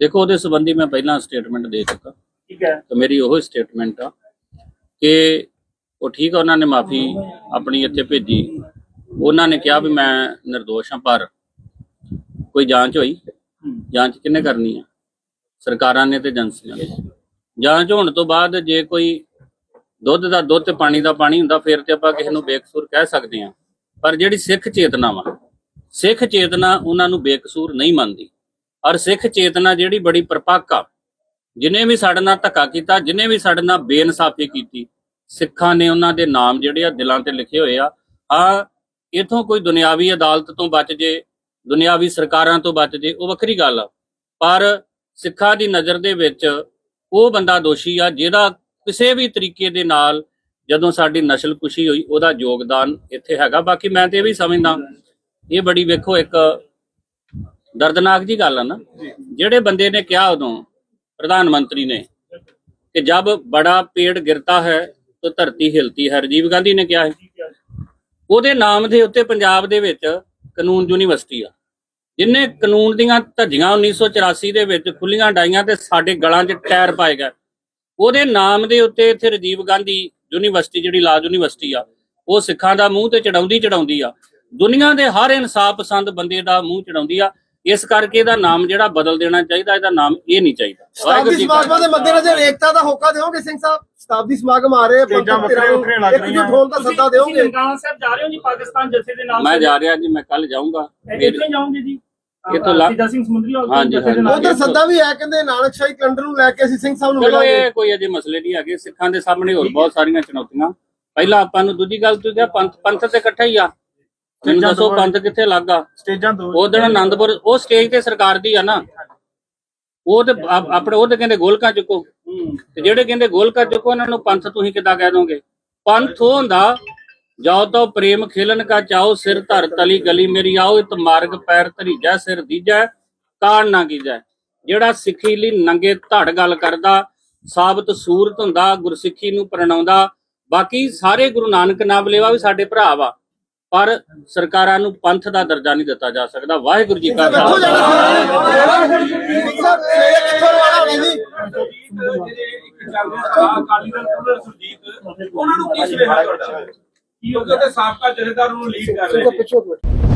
ਦੇਖੋ ਉਹਦੇ ਸੰਬੰਧੀ ਮੈਂ ਪਹਿਲਾਂ ਸਟੇਟਮੈਂਟ ਦੇ ਚੁੱਕਾ। ਠੀਕ ਹੈ। ਤੇ ਮੇਰੀ ਉਹ ਸਟੇਟਮੈਂਟ ਆ ਕਿ ਉਹ ਠੀਕ ਆ ਉਹਨਾਂ ਨੇ ਮਾਫੀ ਆਪਣੀ ਇੱਥੇ ਭੇਜੀ। ਉਹਨਾਂ ਨੇ ਕਿਹਾ ਵੀ ਮੈਂ નિર્ਦੋਸ਼ ਹਾਂ ਪਰ ਕੋਈ ਜਾਂਚ ਹੋਈ? ਜਾਂਚ ਕਿੰਨੇ ਕਰਨੀ ਆ? ਸਰਕਾਰਾਂ ਨੇ ਤੇ ਏਜੰਸੀਆਂ ਨੇ। ਜਾਂਚ ਹੋਣ ਤੋਂ ਬਾਅਦ ਜੇ ਕੋਈ ਦੁੱਧ ਦਾ ਦੁੱਧ ਤੇ ਪਾਣੀ ਦਾ ਪਾਣੀ ਹੁੰਦਾ ਫਿਰ ਤੇ ਆਪਾਂ ਕਿਸੇ ਨੂੰ ਬੇਕਸੂਰ ਕਹਿ ਸਕਦੇ ਹਾਂ ਪਰ ਜਿਹੜੀ ਸਿੱਖ ਚੇਤਨਾ ਵਾ ਸਿੱਖ ਚੇਤਨਾ ਉਹਨਾਂ ਨੂੰ ਬੇਕਸੂਰ ਨਹੀਂ ਮੰਨਦੀ। ਔਰ ਸਿੱਖ ਚੇਤਨਾ ਜਿਹੜੀ ਬੜੀ ਪਰਪੱਕ ਆ, ਜਿਨੇ ਵੀ ਸਾਡੇ ਨਾਲ ਧੱਕਾ ਕੀਤਾ, ਜਿਨੇ ਵੀ ਸਾਡੇ ਨਾਲ ਬੇਇਨਸਾਫੀ ਕੀਤੀ, ਸਿੱਖਾਂ ਨੇ ਉਹਨਾਂ ਦੇ ਨਾਮ ਜਿਹੜੇ ਆ ਦਿਲਾਂ ਤੇ ਲਿਖੇ ਹੋਏ ਆ। ਆ ਇਥੋਂ ਕੋਈ ਦੁਨਿਆਵੀ ਅਦਾਲਤ ਤੋਂ ਬਚ ਜੇ, ਦੁਨਿਆਵੀ ਸਰਕਾਰਾਂ ਤੋਂ ਬਚ ਜੇ, ਉਹ ਵੱਖਰੀ ਗੱਲ ਆ। ਪਰ ਸਿੱਖਾਂ ਦੀ ਨਜ਼ਰ ਦੇ ਵਿੱਚ ਉਹ ਬੰਦਾ ਦੋਸ਼ੀ ਆ ਜਿਹੜਾ ਕਿਸੇ ਵੀ ਤਰੀਕੇ ਦੇ ਨਾਲ ਜਦੋਂ ਸਾਡੀ ਨਸਲਕੁਸ਼ੀ ਹੋਈ, ਉਹਦਾ ਯੋਗਦਾਨ ਇੱਥੇ ਹੈਗਾ। ਬਾਕੀ ਮੈਂ ਤੇ ਇਹ ਵੀ ਸਮਝਦਾ, ਇਹ ਬੜੀ ਵੇਖੋ ਇੱਕ ਦਰਦਨਾਕ ਜੀ ਗੱਲ ਆ ਨਾ। ਜਿਹੜੇ ਬੰਦੇ ਨੇ ਕਿਹਾ ਉਦੋਂ ਪ੍ਰਧਾਨ ਮੰਤਰੀ ਨੇ ਕਿ ਜਬ ਬੜਾ ਪੇੜ ਗਿਰਤਾ ਹੈ ਤਾਂ ਧਰਤੀ ਹਿਲਤੀ ਹੈ। ਰਾਜੀਵ ਗਾਂਧੀ ਨੇ ਕਿਹਾ ਹੈ। ਉਹਦੇ ਨਾਮ ਦੇ ਉੱਤੇ ਪੰਜਾਬ ਦੇ ਵਿੱਚ ਕਾਨੂੰਨ ਯੂਨੀਵਰਸਿਟੀ ਆ। ਜਿਨੇ ਕਾਨੂੰਨ ਦੀਆਂ ਧੱਜੀਆਂ 1984 ਦੇ ਵਿੱਚ ਖੁੱਲੀਆਂ ਡਾਈਆਂ ਤੇ ਸਾਡੇ ਗਲਾਂ 'ਚ ਟਾਇਰ ਪਾਏ ਗਏ। ਉਹਦੇ ਨਾਮ ਦੇ ਉੱਤੇ ਇੱਥੇ ਰਾਜੀਵ ਗਾਂਧੀ ਯੂਨੀਵਰਸਿਟੀ ਜਿਹੜੀ ਲਾ ਯੂਨੀਵਰਸਿਟੀ ਆ ਉਹ ਸਿੱਖਾਂ ਦਾ ਮੂੰਹ ਤੇ ਚੜਾਉਂਦੀ ਚੜਾਉਂਦੀ ਆ। ਦੁਨੀਆ ਦੇ ਹਰ ਇਨਸਾਫ ਪਸੰਦ ਬੰਦੇ ਦਾ ਮੂੰਹ ਚੜਾਉਂਦੀ ਆ। ਇਸ ਕਰਕੇ ਇਹਦਾ ਨਾਮ ਜਿਹੜਾ ਬਦਲ ਦੇਣਾ ਚਾਹੀਦਾ ਇਹਦਾ ਨਾਮ ਇਹ ਨਹੀਂ ਚਾਹੀਦਾ। ਸ਼ਤਾਬਦੀ ਜੀ ਕਾ ਸਮਾਗਮਾਂ ਦੇ ਮੱਦੇਨਜ਼ਰ ਏਕਤਾ ਦਾ ਹੋਕਾ ਦਿਓਗੇ ਸਿੰਘ ਸਾਹਿਬ? ਸ਼ਤਾਬਦੀ ਸਮਾਗਮ ਆ ਰਹੇ ਆ ਸਟੇਜਾਂ ਪੰਥਕ ਧਿਰਾਂ ਨੂੰ ਵੱਖਰੀਆਂ ਲੱਗ ਇੱਕ ਜੁੱਟ ਹੋਣ ਦਾ ਤੁਸੀਂ- ਸੱਦਾ ਤੁਸੀਂ ਦਿਓਗੇ? ਨਨਕਾਣਾ ਸਾਹਿਬ ਜਾ ਰਹੇ ਹੋ ਜੀ ਪਾਕਿਸਤਾਨ ਜਥੇ ਦੇ ਨਾਲ ਮੈਂ ਜਾ ਰਿਹਾ ਜੀ ਮੈਂ ਕੱਲ ਜਾਊਂਗਾ। ਕਿੱਥੇ ਜਾਓਗੇ ਜੀ? ਇਹ ਤੋਂ ਲਾ- ਸਿੱਧਾ ਸਿੰਘ ਸਮੁੰਦਰੀ ਉਧਰ ਸੱਦਾ ਵੀ ਹੈ ਕਹਿੰਦੇ ਨਾਨਕਸ਼ਾਹੀ ਕੈਲੰਡਰ ਨੂੰ ਲੈ ਕੇ ਅਸੀਂ ਸਿੰਘ ਸਾਹਿਬ ਨੂੰ ਚਲੋ ਮਿਲਾਂਗੇ। ਇਹ ਕੋਈ ਅਜੇ ਮਸਲੇ ਨਹੀਂ ਹੈਗੇ। ਸਿੱਖਾਂ ਦੇ ਸਾਹਮਣੇ ਹੋਰ ਬਹੁਤ ਸਾਰੀਆਂ ਚੁਣੌਤੀਆਂ। ਪਹਿਲਾਂ ਆਪਾਂ ਨੂੰ ਦੂਜੀ ਗੱਲ ਤੁਸੀਂ ਕਿਹਾ ਪੰਥ ਪੰਥ ਤੇ ਇਕੱਠਾ ਹੀ ਆ। ਮੈਨੂੰ ਦੱਸੋ ਪੰਥ ਕਿੱਥੇ ਲੱਗਾ ਸਟੇਜਾਂ ਤੋਂ ਉਹ ਦਿਨ ਆਨੰਦਪੁਰ ਉਹ ਸਟੇਜ ਤੇ ਸਰਕਾਰ ਦੀ ਆ ਨਾ। ਉਹ ਤੇ ਆਪ- ਆਪਣੇ ਉਹ ਤੇ ਕਹਿੰਦੇ ਗੋਲਕਾਂ ਚੁੱਕੋ। ਤੇ ਜਿਹੜੇ ਕਹਿੰਦੇ ਗੋਲਕਾਂ ਚੁੱਕੋ ਉਹਨਾਂ ਨੂੰ ਪੰਥ ਤੁਸੀਂ ਕਿੱਦਾਂ ਕਹਿ ਦੋਗੇ? ਪੰਥ ਉਹ ਹੁੰਦਾ ਜਾਓ ਤਾਂ ਪ੍ਰੇਮ ਖੇਲਨ ਕਾ ਚਾਓ ਸਿਰ ਧਰ ਤਲੀ ਗਲੀ ਮੇਰੀ ਆਓ ਇਤ ਮਾਰਗ ਪੈਰ ਧਰੀਜੈ ਸਿਰ ਦੀਜੈ ਕਾਣ ਨਾ ਕੀਜੈ। ਜਿਹੜਾ ਸਿੱਖੀ ਲਈ ਨੰਗੇ ਧੜ ਗੱਲ ਕਰਦਾ ਸਾਬਤ ਸੂਰਤ ਹੁੰਦਾ ਗੁਰਸਿੱਖੀ ਨੂੰ ਪ੍ਰਣਾਉਂਦਾ ਬਾਕੀ ਸਾਰੇ ਗੁਰੂ ਨਾਨਕ ਨਾਮ ਲੇਵਾ ਵੀ ਸਾਡੇ ਭਰਾ ਵਾ। ਪਰ ਸਰਕਾਰਾਂ ਨੂੰ ਪੰਥ ਦਾ ਦਰਜਾ ਨਹੀਂ ਦਿੱਤਾ ਜਾ ਸਕਦਾ। ਵਾਹਿਗੁਰੂ ਜੀ ਕਾ ਖਾਲਸਾ। ਉਹਨਾਂ ਨੂੰ ਕੀ ਸੁਨੇਹਾ ਤੁਹਾਡਾ? ਸਾਬਕਾ ਜਥੇਦਾਰ ਨੂੰ ਲੀਡ ਕਰ ਰਹੇ ਨੇ